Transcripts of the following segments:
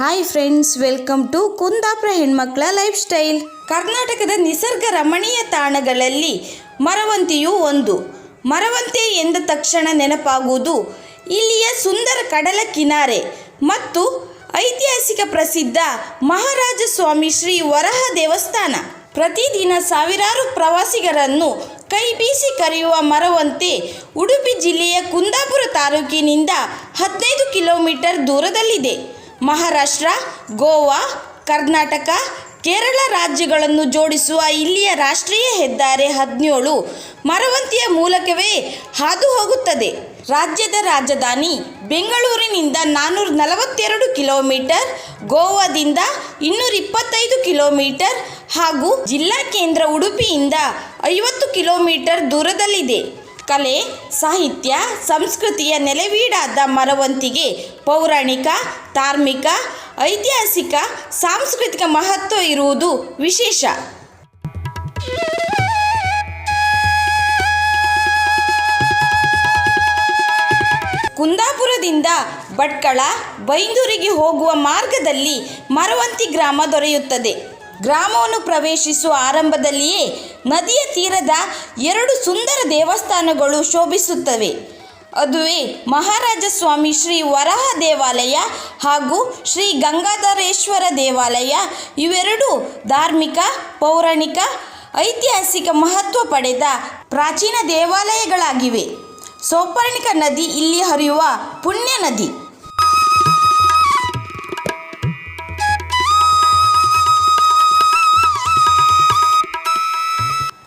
Hi friends welcome to Kundapura ಹೆಣ್ಮಕ್ಳ life style ಕರ್ನಾಟಕದ ನಿಸರ್ಗ ರಮಣೀಯ ತಾಣಗಳಲ್ಲಿ ಮರವಂತಿಯು ಒಂದು. ಮರವಂತೆ ಎಂದ ತಕ್ಷಣ ನೆನಪಾಗುವುದು. ಇಲ್ಲಿಯ ಸುಂದರ ಕಡಲ ಕಿನಾರೆ ಮತ್ತು ಐತಿಹಾಸಿಕ ಪ್ರಸಿದ್ಧ ಮಹಾರಾಜ ಸ್ವಾಮಿ ಶ್ರೀ ವರಹ ದೇವಸ್ಥಾನ. ಪ್ರತಿದಿನ ಸಾವಿರಾರು ಪ್ರವಾಸಿಗರನ್ನು ಕೈ ಬೀಸಿ ಕರೆಯುವ ಮರವಂತೆ ಉಡುಪಿ ಜಿಲ್ಲೆಯ ಕುಂದಾಪುರ ತಾಲೂಕಿನಿಂದ ಹದಿನೈದು ಕಿಲೋಮೀಟರ್ ದೂರದಲ್ಲಿದೆ. ಮಹಾರಾಷ್ಟ್ರ, ಗೋವಾ, ಕರ್ನಾಟಕ, ಕೇರಳ ರಾಜ್ಯಗಳನ್ನು ಜೋಡಿಸುವ ಇಲ್ಲಿಯ ರಾಷ್ಟ್ರೀಯ ಹೆದ್ದಾರಿ ಹದಿನೇಳು ಮರವಂತಿಯ ಮೂಲಕವೇ ಹಾದು ಹೋಗುತ್ತದೆ ರಾಜ್ಯದ ರಾಜಧಾನಿ ಬೆಂಗಳೂರಿನಿಂದ ನಾನ್ನೂರ ನಲವತ್ತೆರಡು ಕಿಲೋಮೀಟರ್, ಗೋವಾದಿಂದ ಇನ್ನೂರ ಇಪ್ಪತ್ತೈದು ಕಿಲೋಮೀಟರ್ ಹಾಗೂ ಜಿಲ್ಲಾ ಕೇಂದ್ರ ಉಡುಪಿಯಿಂದ ಐವತ್ತು ಕಿಲೋಮೀಟರ್ ದೂರದಲ್ಲಿದೆ. ಕಲೆ, ಸಾಹಿತ್ಯ, ಸಂಸ್ಕೃತಿಯ ನೆಲೆವೀಡಾದ ಮರವಂತಿಗೆ, ಪೌರಾಣಿಕ, ಧಾರ್ಮಿಕ, ಐತಿಹಾಸಿಕ, ಸಾಂಸ್ಕೃತಿಕ ಮಹತ್ವ ಇರುವುದು ವಿಶೇಷ. ಕುಂದಾಪುರದಿಂದ ಭಟ್ಕಳ, ಬೈಂದೂರಿಗೆ ಹೋಗುವ ಮಾರ್ಗದಲ್ಲಿ ಮರವಂತಿ ಗ್ರಾಮ ದೊರೆಯುತ್ತದೆ. ಗ್ರಾಮವನ್ನು ಪ್ರವೇಶಿಸುವ ಆರಂಭದಲ್ಲಿಯೇ ನದಿಯ ತೀರದ ಎರಡು ಸುಂದರ ದೇವಸ್ಥಾನಗಳು ಶೋಭಿಸುತ್ತವೆ. ಅದುವೇ ಮಹಾರಾಜ ಸ್ವಾಮಿ ಶ್ರೀ ವರಹ ದೇವಾಲಯ ಹಾಗೂ ಶ್ರೀ ಗಂಗಾಧರೇಶ್ವರ ದೇವಾಲಯ ಇವೆರಡು ಧಾರ್ಮಿಕ, ಪೌರಾಣಿಕ, ಐತಿಹಾಸಿಕ ಮಹತ್ವ ಪಡೆದ ಪ್ರಾಚೀನ ದೇವಾಲಯಗಳಾಗಿವೆ. ಸೌಪರ್ಣಿಕ ನದಿ ಇಲ್ಲಿ ಹರಿಯುವ ಪುಣ್ಯ ನದಿ.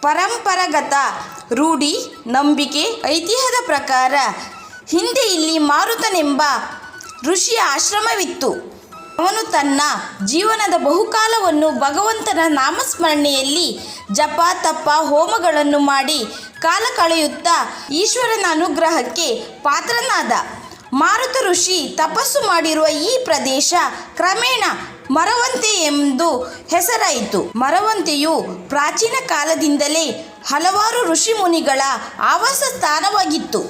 ಪರಂಪರಾಗತ ರೂಢಿ, ನಂಬಿಕೆ, ಐತಿಹ್ಯದ ಪ್ರಕಾರ ಹಿಂದೆ ಇಲ್ಲಿ ಮಾರುತನೆಂಬ ಋಷಿಯ ಆಶ್ರಮವಿತ್ತು. ಅವನು ತನ್ನ ಜೀವನದ ಬಹುಕಾಲವನ್ನು ಭಗವಂತನ ನಾಮಸ್ಮರಣೆಯಲ್ಲಿ ಜಪ, ತಪ, ಹೋಮಗಳನ್ನು ಮಾಡಿ ಕಾಲ ಕಳೆಯುತ್ತಾ ಈಶ್ವರನ ಅನುಗ್ರಹಕ್ಕೆ ಪಾತ್ರನಾದ. ಮಾರುತ ಋಷಿ ತಪಸ್ಸು ಮಾಡಿರುವ ಈ ಪ್ರದೇಶ ಕ್ರಮೇಣ ಮರವಂತೆ ಎಂದು ಹೆಸರಾಯಿತು. ಮರವಂತೆಯು ಪ್ರಾಚೀನ ಕಾಲದಿಂದಲೇ ಹಲವಾರು ಋಷಿ ಮುನಿಗಳ ಆವಾಸ ಸ್ಥಾನವಾಗಿತ್ತು.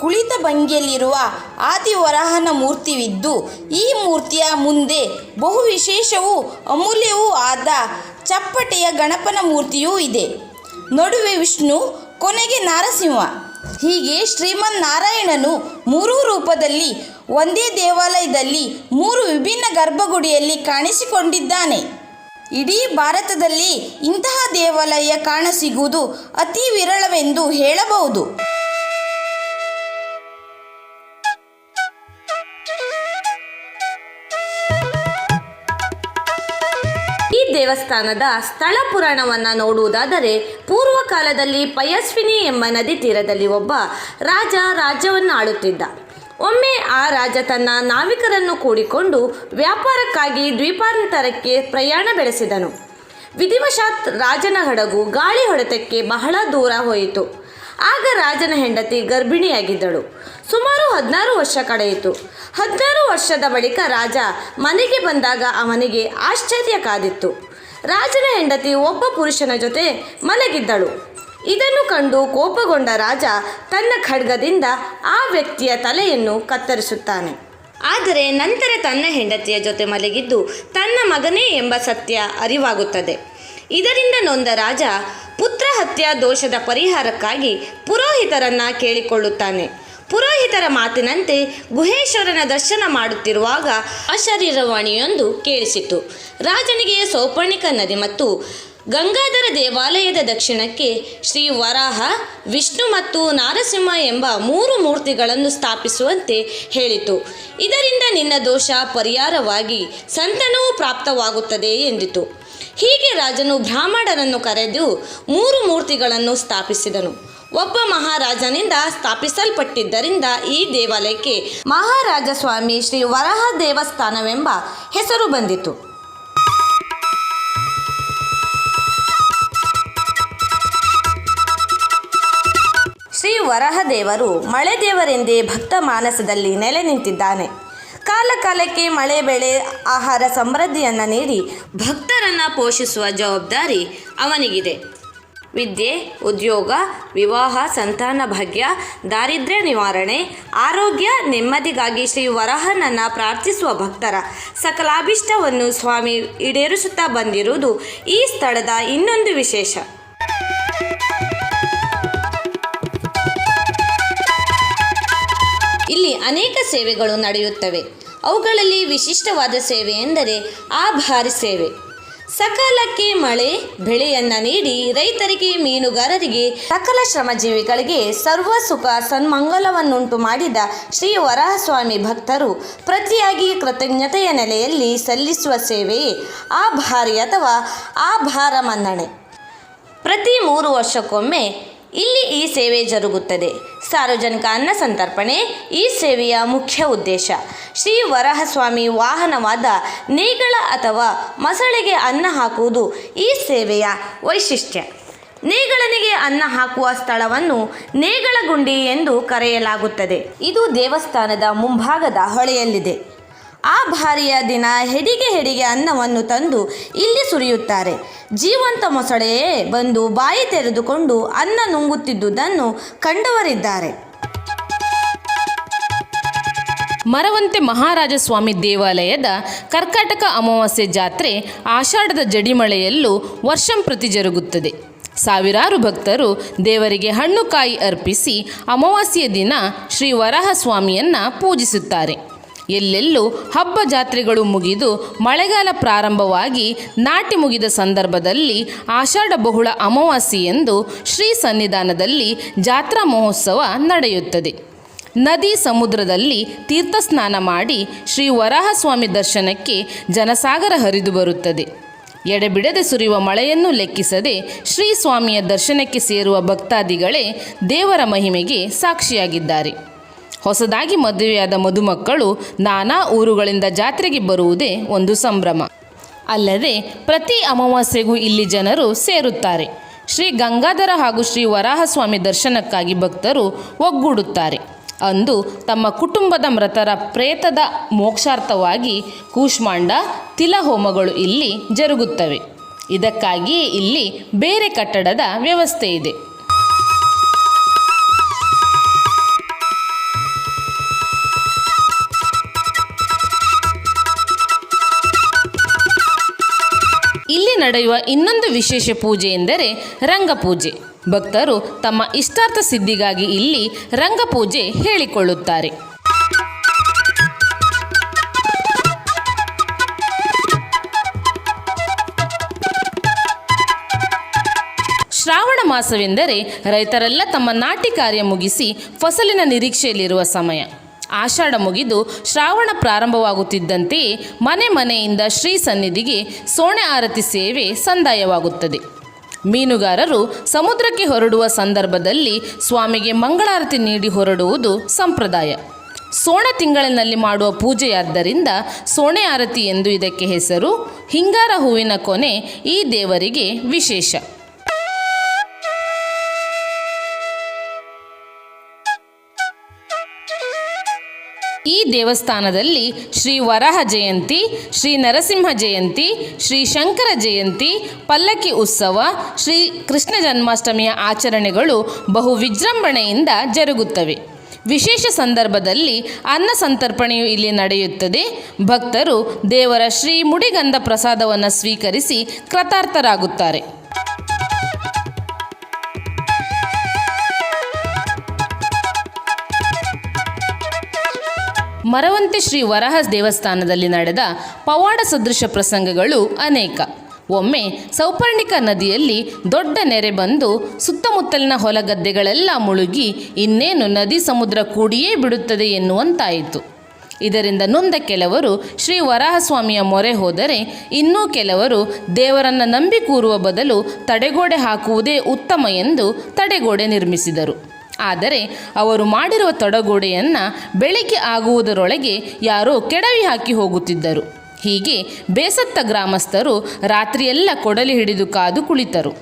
ಕುಳಿತ ಭಂಗಿಯಲ್ಲಿರುವ ಆದಿವರಾಹನ ಮೂರ್ತಿವಿದ್ದು, ಈ ಮೂರ್ತಿಯ ಮುಂದೆ ಬಹು ವಿಶೇಷವೂ ಅಮೂಲ್ಯವೂ ಆದ ಚಪ್ಪಟೆಯ ಗಣಪನ ಮೂರ್ತಿಯೂ ಇದೆ. ನಡುವೆ ವಿಷ್ಣು, ಕೊನೆಗೆ ನಾರಸಿಂಹ. ಹೀಗೆ ಶ್ರೀಮನ್ ನಾರಾಯಣನು ಮೂರೂ ರೂಪದಲ್ಲಿ, ಒಂದೇ ದೇವಾಲಯದಲ್ಲಿ, ಮೂರು ವಿಭಿನ್ನ ಗರ್ಭಗುಡಿಯಲ್ಲಿ ಕಾಣಿಸಿಕೊಂಡಿದ್ದಾನೆ. ಇಡೀ ಭಾರತದಲ್ಲಿ ಇಂತಹ ದೇವಾಲಯ ಕಾಣಸಿಗುವುದು ಅತಿ ವಿರಳವೆಂದು ಹೇಳಬಹುದು. ದೇವಸ್ಥಾನದ ಸ್ಥಳ ಪುರಾಣವನ್ನು ನೋಡುವುದಾದರೆ ಪೂರ್ವ ಕಾಲದಲ್ಲಿ ಪಯಸ್ವಿನಿ ಎಂಬ ನದಿ ತೀರದಲ್ಲಿ ಒಬ್ಬ ರಾಜ ರಾಜ್ಯವನ್ನು ಆಳುತ್ತಿದ್ದ ಒಮ್ಮೆ ಆ ರಾಜ ತನ್ನ ನಾವಿಕರನ್ನು ಕೂಡಿಕೊಂಡು ವ್ಯಾಪಾರಕ್ಕಾಗಿ ದ್ವೀಪಾಂತರಕ್ಕೆ ಪ್ರಯಾಣ ಬೆಳೆಸಿದನು. ವಿಧಿವಶಾತ್ ರಾಜನ ಹಡಗು ಗಾಳಿ ಹೊಡೆತಕ್ಕೆ ಬಹಳ ದೂರ ಹೋಯಿತು. ಆಗ ರಾಜನ ಹೆಂಡತಿ ಗರ್ಭಿಣಿಯಾಗಿದ್ದಳು. ಸುಮಾರು ಹದಿನಾರು ವರ್ಷ ಕಳೆಯಿತು. ಹದಿನಾರು ವರ್ಷದ ಬಳಿಕ ರಾಜ ಮನೆಗೆ ಬಂದಾಗ ಅವನಿಗೆ ಆಶ್ಚರ್ಯ ಕಾದಿತ್ತು. ರಾಜನ ಹೆಂಡತಿ ಒಬ್ಬ ಪುರುಷನ ಜೊತೆ ಮಲಗಿದ್ದಳು. ಇದನ್ನು ಕಂಡು ಕೋಪಗೊಂಡ ರಾಜ ತನ್ನ ಖಡ್ಗದಿಂದ ಆ ವ್ಯಕ್ತಿಯ ತಲೆಯನ್ನು ಕತ್ತರಿಸುತ್ತಾನೆ. ಆದರೆ ನಂತರ ತನ್ನ ಹೆಂಡತಿಯ ಜೊತೆ ಮಲಗಿದ್ದು ತನ್ನ ಮಗನೇ ಎಂಬ ಸತ್ಯ ಅರಿವಾಗುತ್ತದೆ. ಇದರಿಂದ ನೊಂದ ರಾಜ ಪುತ್ರ ಹತ್ಯಾ ದೋಷದ ಪರಿಹಾರಕ್ಕಾಗಿ ಪುರೋಹಿತರನ್ನ ಕೇಳಿಕೊಳ್ಳುತ್ತಾನೆ. ಪುರೋಹಿತರ ಮಾತಿನಂತೆ ಗುಹೇಶ್ವರನ ದರ್ಶನ ಮಾಡುತ್ತಿರುವಾಗ ಅಶರೀರವಾಣಿಯೊಂದು ಕೇಳಿಸಿತು. ರಾಜನಿಗೆ ಸೌಪರ್ಣಿಕ ನದಿ ಮತ್ತು ಗಂಗಾಧರ ದೇವಾಲಯದ ದಕ್ಷಿಣಕ್ಕೆ ಶ್ರೀ ವರಾಹ, ವಿಷ್ಣು ಮತ್ತು ನಾರಸಿಂಹ ಎಂಬ ಮೂರು ಮೂರ್ತಿಗಳನ್ನು ಸ್ಥಾಪಿಸುವಂತೆ ಹೇಳಿತು. ಇದರಿಂದ ನಿನ್ನ ದೋಷ ಪರಿಹಾರವಾಗಿ ಸಂತನವೂ ಪ್ರಾಪ್ತವಾಗುತ್ತದೆ ಎಂದಿತು. ಹೀಗೆ ರಾಜನು ಬ್ರಾಹ್ಮಣರನ್ನು ಕರೆದು ಮೂರು ಮೂರ್ತಿಗಳನ್ನು ಸ್ಥಾಪಿಸಿದನು. ಒಬ್ಬ ಮಹಾರಾಜನಿಂದ ಸ್ಥಾಪಿಸಲ್ಪಟ್ಟಿದ್ದರಿಂದ ಈ ದೇವಾಲಯಕ್ಕೆ ಮಹಾರಾಜ ಸ್ವಾಮಿ ಶ್ರೀ ವರಹ ದೇವಸ್ಥಾನವೆಂಬ ಹೆಸರು ಬಂದಿತು. ಶ್ರೀ ವರಹ ದೇವರು ಮಳೆ ದೇವರೆಂದೇ ಭಕ್ತ ಮಾನಸದಲ್ಲಿ ನೆಲೆ ನಿಂತಿದ್ದಾನೆ. ಕಾಲ ಕಾಲ ಕಾಲಕ್ಕೆ ಮಳೆ ಬೆಳೆ ಆಹಾರ ಸಮೃದ್ಧಿಯನ್ನು ನೀಡಿ ಭಕ್ತರನ್ನು ಪೋಷಿಸುವ ಜವಾಬ್ದಾರಿ ಅವನಿಗಿದೆ. ವಿದ್ಯೆ, ಉದ್ಯೋಗ, ವಿವಾಹ, ಸಂತಾನ ಭಾಗ್ಯ, ದಾರಿದ್ರ್ಯ ನಿವಾರಣೆ, ಆರೋಗ್ಯ ನೆಮ್ಮದಿಗಾಗಿ ಶ್ರೀ ವರಹನನ್ನು ಪ್ರಾರ್ಥಿಸುವ ಭಕ್ತರ ಸಕಲಾಭಿಷ್ಟವನ್ನು ಸ್ವಾಮಿ ಈಡೇರಿಸುತ್ತಾ ಬಂದಿರುವುದು ಈ ಸ್ಥಳದ ಇನ್ನೊಂದು ವಿಶೇಷ. ಇಲ್ಲಿ ಅನೇಕ ಸೇವೆಗಳು ನಡೆಯುತ್ತವೆ. ಅವುಗಳಲ್ಲಿ ವಿಶಿಷ್ಟವಾದ ಸೇವೆ ಎಂದರೆ ಆಭಾರಿ ಸೇವೆ. ಸಕಾಲಕ್ಕೆ ಮಳೆ, ಬೆಳೆಯನ್ನ ನೀಡಿ ರೈತರಿಗೆ, ಮೀನುಗಾರರಿಗೆ ಸಕಲ ಶ್ರಮಜೀವಿಗಳಿಗೆ ಸರ್ವ ಸುಖ ಸನ್ಮಂಗಲವನ್ನುಂಟು ಮಾಡಿದ ಶ್ರೀ ವರಹಸ್ವಾಮಿ ಭಕ್ತರು ಪ್ರತಿಯಾಗಿ ಕೃತಜ್ಞತೆಯ ನೆಲೆಯಲ್ಲಿ ಸಲ್ಲಿಸುವ ಸೇವೆಯೇ ಆಭಾರಿ ಅಥವಾ ಆಭಾರ ಮನ್ನಣೆ. ಪ್ರತಿ ಮೂರು ವರ್ಷಕ್ಕೊಮ್ಮೆ ಇಲ್ಲಿ ಈ ಸೇವೆ ಜರುಗುತ್ತದೆ. ಸಾರ್ವಜನಿಕ ಅನ್ನ ಸಂತರ್ಪಣೆ ಈ ಸೇವೆಯ ಮುಖ್ಯ ಉದ್ದೇಶ. ಶ್ರೀ ವರಹಸ್ವಾಮಿ ವಾಹನವಾದ ನೇಗಳ ಅಥವಾ ಮಸಳೆಗೆ ಅನ್ನ ಹಾಕುವುದು ಈ ಸೇವೆಯ ವೈಶಿಷ್ಟ್ಯ. ನೇಗಳನಿಗೆ ಅನ್ನ ಹಾಕುವ ಸ್ಥಳವನ್ನು ನೇಗಳಗುಂಡಿ ಎಂದು ಕರೆಯಲಾಗುತ್ತದೆ. ಇದು ದೇವಸ್ಥಾನದ ಮುಂಭಾಗದ ಹೊಳೆಯಲ್ಲಿದೆ. ಆ ಭಾರಿಯ ದಿನ ಹೆಡಿಗೆ ಹೆಡಿಗೆ ಅನ್ನವನ್ನು ತಂದು ಇಲ್ಲಿ ಸುರಿಯುತ್ತಾರೆ. ಜೀವಂತ ಮೊಸಳೆಯೇ ಬಂದು ಬಾಯಿ ತೆರೆದುಕೊಂಡು ಅನ್ನ ನುಂಗುತ್ತಿದ್ದುದನ್ನು ಕಂಡವರಿದ್ದಾರೆ. ಮರವಂತೆ ಮಹಾರಾಜ ಸ್ವಾಮಿ ದೇವಾಲಯದ ಕರ್ಕಾಟಕ ಅಮಾವಾಸ್ಯೆ ಜಾತ್ರೆ ಆಷಾಢದ ಜಡಿಮಳೆಯಲ್ಲೂ ವರ್ಷಂಪ್ರತಿ ಜರುಗುತ್ತದೆ. ಸಾವಿರಾರು ಭಕ್ತರು ದೇವರಿಗೆ ಹಣ್ಣು ಕಾಯಿ ಅರ್ಪಿಸಿ ಅಮಾವಾಸ್ಯೆಯ ದಿನ ಶ್ರೀ ವರಾಹ ಸ್ವಾಮಿಯನ್ನು ಪೂಜಿಸುತ್ತಾರೆ. ಎಲ್ಲೆಲ್ಲೂ ಹಬ್ಬ ಜಾತ್ರೆಗಳು ಮುಗಿದು ಮಳೆಗಾಲ ಪ್ರಾರಂಭವಾಗಿ ನಾಟಿ ಮುಗಿದ ಸಂದರ್ಭದಲ್ಲಿ ಆಷಾಢ ಬಹುಳ ಅಮಾವಾಸ್ಯೆಯಂದು ಶ್ರೀ ಸನ್ನಿಧಾನದಲ್ಲಿ ಜಾತ್ರಾ ಮಹೋತ್ಸವ ನಡೆಯುತ್ತದೆ. ನದಿ ಸಮುದ್ರದಲ್ಲಿ ತೀರ್ಥಸ್ನಾನ ಮಾಡಿ ಶ್ರೀ ವರಾಹಸ್ವಾಮಿ ದರ್ಶನಕ್ಕೆ ಜನಸಾಗರ ಹರಿದು ಬರುತ್ತದೆ. ಎಡೆಬಿಡದೆ ಸುರಿಯುವ ಮಳೆಯನ್ನು ಲೆಕ್ಕಿಸದೆ ಶ್ರೀ ಸ್ವಾಮಿಯ ದರ್ಶನಕ್ಕೆ ಸೇರುವ ಭಕ್ತಾದಿಗಳೇ ದೇವರ ಮಹಿಮೆಗೆ ಸಾಕ್ಷಿಯಾಗಿದ್ದಾರೆ. ಹೊಸದಾಗಿ ಮದುವೆಯಾದ ಮದುಮಕ್ಕಳು ನಾನಾ ಊರುಗಳಿಂದ ಜಾತ್ರೆಗೆ ಬರುವುದೇ ಒಂದು ಸಂಭ್ರಮ. ಅಲ್ಲದೆ ಪ್ರತಿ ಅಮಾವಾಸ್ಯೆಗೂ ಇಲ್ಲಿ ಜನರು ಸೇರುತ್ತಾರೆ. ಶ್ರೀ ಗಂಗಾಧರ ಹಾಗೂ ಶ್ರೀ ವರಾಹಸ್ವಾಮಿ ದರ್ಶನಕ್ಕಾಗಿ ಭಕ್ತರು ಒಗ್ಗೂಡುತ್ತಾರೆ. ಅಂದು ತಮ್ಮ ಕುಟುಂಬದ ಮೃತರ ಪ್ರೇತದ ಮೋಕ್ಷಾರ್ಥವಾಗಿ ಕೂಷ್ಮಾಂಡ, ತಿಲಹೋಮಗಳು ಇಲ್ಲಿ ಜರುಗುತ್ತವೆ. ಇದಕ್ಕಾಗಿಯೇ ಇಲ್ಲಿ ಬೇರೆ ಕಟ್ಟಡದ ವ್ಯವಸ್ಥೆ ಇದೆ. ನಡೆಯುವ ಇನ್ನೊಂದು ವಿಶೇಷ ಪೂಜೆ ಎಂದರೆ ರಂಗಪೂಜೆ. ಭಕ್ತರು ತಮ್ಮ ಇಷ್ಟಾರ್ಥ ಸಿದ್ಧಿಗಾಗಿ ಇಲ್ಲಿ ರಂಗಪೂಜೆ ಹೇಳಿಕೊಳ್ಳುತ್ತಾರೆ. ಶ್ರಾವಣ ಮಾಸವೆಂದರೆ ರೈತರೆಲ್ಲ ತಮ್ಮ ನಾಟಿ ಕಾರ್ಯ ಮುಗಿಸಿ ಫಸಲಿನ ನಿರೀಕ್ಷೆಯಲ್ಲಿರುವ ಸಮಯ. ಆಷಾಢ ಮುಗಿದು ಶ್ರಾವಣ ಪ್ರಾರಂಭವಾಗುತ್ತಿದ್ದಂತೆಯೇ ಮನೆ ಮನೆಯಿಂದ ಶ್ರೀ ಸನ್ನಿಧಿಗೆ ಸೋಣೆ ಆರತಿ ಸೇವೆ ಸಂದಾಯವಾಗುತ್ತದೆ. ಮೀನುಗಾರರು ಸಮುದ್ರಕ್ಕೆ ಹೊರಡುವ ಸಂದರ್ಭದಲ್ಲಿ ಸ್ವಾಮಿಗೆ ಮಂಗಳಾರತಿ ನೀಡಿ ಹೊರಡುವುದು ಸಂಪ್ರದಾಯ. ಸೋಣ ತಿಂಗಳಿನಲ್ಲಿ ಮಾಡುವ ಪೂಜೆಯಾದ್ದರಿಂದ ಸೋಣೆ ಆರತಿ ಎಂದು ಇದಕ್ಕೆ ಹೆಸರು, ಹಿಂಗಾರ ಹೂವಿನ ಕೊನೆ ಈ ದೇವರಿಗೆ ವಿಶೇಷ. ಈ ದೇವಸ್ಥಾನದಲ್ಲಿ ಶ್ರೀ ವರಹ ಜಯಂತಿ, ಶ್ರೀ ನರಸಿಂಹ ಜಯಂತಿ, ಶ್ರೀ ಶಂಕರ ಜಯಂತಿ, ಪಲ್ಲಕ್ಕಿ ಉತ್ಸವ, ಶ್ರೀ ಕೃಷ್ಣ ಜನ್ಮಾಷ್ಟಮಿಯ ಆಚರಣೆಗಳು ಬಹು ವಿಜೃಂಭಣೆಯಿಂದ ಜರುಗುತ್ತವೆ. ವಿಶೇಷ ಸಂದರ್ಭದಲ್ಲಿ ಅನ್ನ ಸಂತರ್ಪಣೆಯು ಇಲ್ಲಿ ನಡೆಯುತ್ತದೆ. ಭಕ್ತರು ದೇವರ ಶ್ರೀ ಮುಡಿಗಂಧ ಪ್ರಸಾದವನ್ನು ಸ್ವೀಕರಿಸಿ ಕೃತಾರ್ಥರಾಗುತ್ತಾರೆ. ಮರವಂತೆ ಶ್ರೀ ವರಹ ದೇವಸ್ಥಾನದಲ್ಲಿ ನಡೆದ ಪವಾಡ ಸದೃಶ ಪ್ರಸಂಗಗಳು ಅನೇಕ. ಒಮ್ಮೆ ಸೌಪರ್ಣಿಕ ನದಿಯಲ್ಲಿ ದೊಡ್ಡ ನೆರೆ ಬಂದು ಸುತ್ತಮುತ್ತಲಿನ ಹೊಲಗದ್ದೆಗಳೆಲ್ಲ ಮುಳುಗಿ ಇನ್ನೇನು ನದಿ ಸಮುದ್ರ ಕೂಡಿಯೇ ಬಿಡುತ್ತದೆ ಎನ್ನುವಂತಾಯಿತು. ಇದರಿಂದ ನೊಂದ ಕೆಲವರು ಶ್ರೀ ವರಾಹಸ್ವಾಮಿಯ ಮೊರೆ ಹೋದರೆ ಇನ್ನೂ ಕೆಲವರು ದೇವರನ್ನು ನಂಬಿ ಕೂರುವ ಬದಲು ತಡೆಗೋಡೆ ಹಾಕುವುದೇ ಉತ್ತಮ ಎಂದು ತಡೆಗೋಡೆ ನಿರ್ಮಿಸಿದರು. ಆದರೆ ಅವರು ಮಾಡಿರುವ ತೊಡಗೋಡೆಯನ್ನು ಬೆಳಿಗ್ಗೆ ಆಗುವುದರೊಳಗೆ ಯಾರೋ ಕೆಡವಿ ಹಾಕಿ ಹೋಗುತ್ತಿದ್ದರು. ಹೀಗೆ ಬೇಸತ್ತ ಗ್ರಾಮಸ್ಥರು ರಾತ್ರಿಯೆಲ್ಲ ಕೊಡಲಿ ಹಿಡಿದು ಕಾದು ಕುಳಿತರು.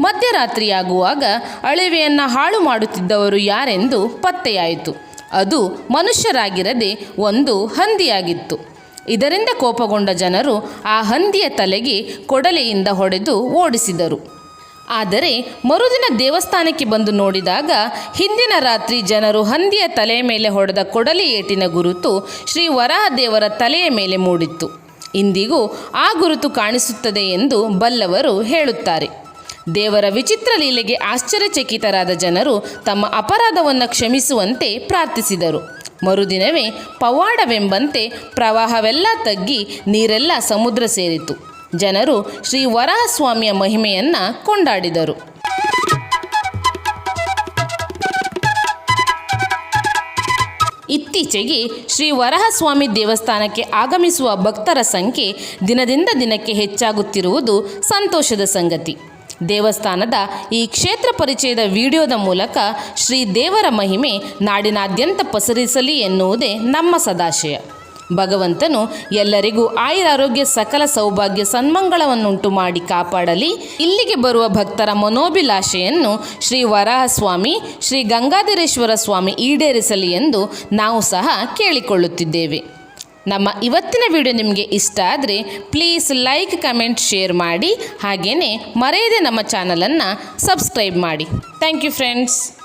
ಮಧ್ಯರಾತ್ರಿಯಾಗುವಾಗ ಅಳಿವೆಯನ್ನು ಹಾಳು ಮಾಡುತ್ತಿದ್ದವರು ಯಾರೆಂದು ಪತ್ತೆಯಾಯಿತು. ಅದು ಮನುಷ್ಯರಾಗಿರದೆ ಒಂದು ಹಂದಿಯಾಗಿತ್ತು. ಇದರಿಂದ ಕೋಪಗೊಂಡ ಜನರು ಆ ಹಂದಿಯ ತಲೆಗೆ ಕೊಡಲೆಯಿಂದ ಹೊಡೆದು ಓಡಿಸಿದರು. ಆದರೆ ಮರುದಿನ ದೇವಸ್ಥಾನಕ್ಕೆ ಬಂದು ನೋಡಿದಾಗ ಹಿಂದಿನ ರಾತ್ರಿ ಜನರು ಹಂದಿಯ ತಲೆಯ ಮೇಲೆ ಹೊಡೆದ ಕೊಡಲಿ ಏಟಿನ ಗುರುತು ಶ್ರೀ ವರಾಹ ದೇವರ ತಲೆಯ ಮೇಲೆ ಮೂಡಿತ್ತು. ಇಂದಿಗೂ ಆ ಗುರುತು ಕಾಣಿಸುತ್ತದೆ ಎಂದು ಬಲ್ಲವರು ಹೇಳುತ್ತಾರೆ. ದೇವರ ವಿಚಿತ್ರ ಲೀಲೆಗೆ ಆಶ್ಚರ್ಯಚಕಿತರಾದ ಜನರು ತಮ್ಮ ಅಪರಾಧವನ್ನು ಕ್ಷಮಿಸುವಂತೆ ಪ್ರಾರ್ಥಿಸಿದರು. ಮರುದಿನವೇ ಪವಾಡವೆಂಬಂತೆ ಪ್ರವಾಹವೆಲ್ಲ ತಗ್ಗಿ ನೀರೆಲ್ಲ ಸಮುದ್ರ ಸೇರಿತು. ಜನರು ಶ್ರೀ ವರಾಹಸ್ವಾಮಿಯ ಮಹಿಮೆಯನ್ನು ಕೊಂಡಾಡಿದರು. ಇತ್ತೀಚೆಗೆ ಶ್ರೀ ವರಹಸ್ವಾಮಿ ದೇವಸ್ಥಾನಕ್ಕೆ ಆಗಮಿಸುವ ಭಕ್ತರ ಸಂಖ್ಯೆ ದಿನದಿಂದ ದಿನಕ್ಕೆ ಹೆಚ್ಚಾಗುತ್ತಿರುವುದು ಸಂತೋಷದ ಸಂಗತಿ. ದೇವಸ್ಥಾನದ ಈ ಕ್ಷೇತ್ರ ಪರಿಚಯದ ವಿಡಿಯೋದ ಮೂಲಕ ಶ್ರೀ ದೇವರ ಮಹಿಮೆ ನಾಡಿನಾದ್ಯಂತ ಪಸರಿಸಲಿ ಎನ್ನುವುದೇ ನಮ್ಮ ಸದಾಶಯ. ಭಗವಂತನು ಎಲ್ಲರಿಗೂ ಆಯುರಾರೋಗ್ಯ ಸಕಲ ಸೌಭಾಗ್ಯ ಸನ್ಮಂಗಳವನ್ನುಂಟು ಮಾಡಿ ಕಾಪಾಡಲಿ. ಇಲ್ಲಿಗೆ ಬರುವ ಭಕ್ತರ ಮನೋಭಿಲಾಷೆಯನ್ನು ಶ್ರೀ ವರಾಹಸ್ವಾಮಿ, ಶ್ರೀ ಗಂಗಾಧರೇಶ್ವರ ಸ್ವಾಮಿ ಈಡೇರಿಸಲಿ ಎಂದು ನಾವು ಸಹ ಕೇಳಿಕೊಳ್ಳುತ್ತಿದ್ದೇವೆ. ನಮ್ಮ ಇವತ್ತಿನ ವಿಡಿಯೋ ನಿಮಗೆ ಇಷ್ಟ ಆದರೆ ಪ್ಲೀಸ್ ಲೈಕ್, ಕಮೆಂಟ್, ಶೇರ್ ಮಾಡಿ. ಹಾಗೆಯೇ ಮರೆಯದೆ ನಮ್ಮ ಚಾನಲನ್ನು ಸಬ್ಸ್ಕ್ರೈಬ್ ಮಾಡಿ. Thank you friends.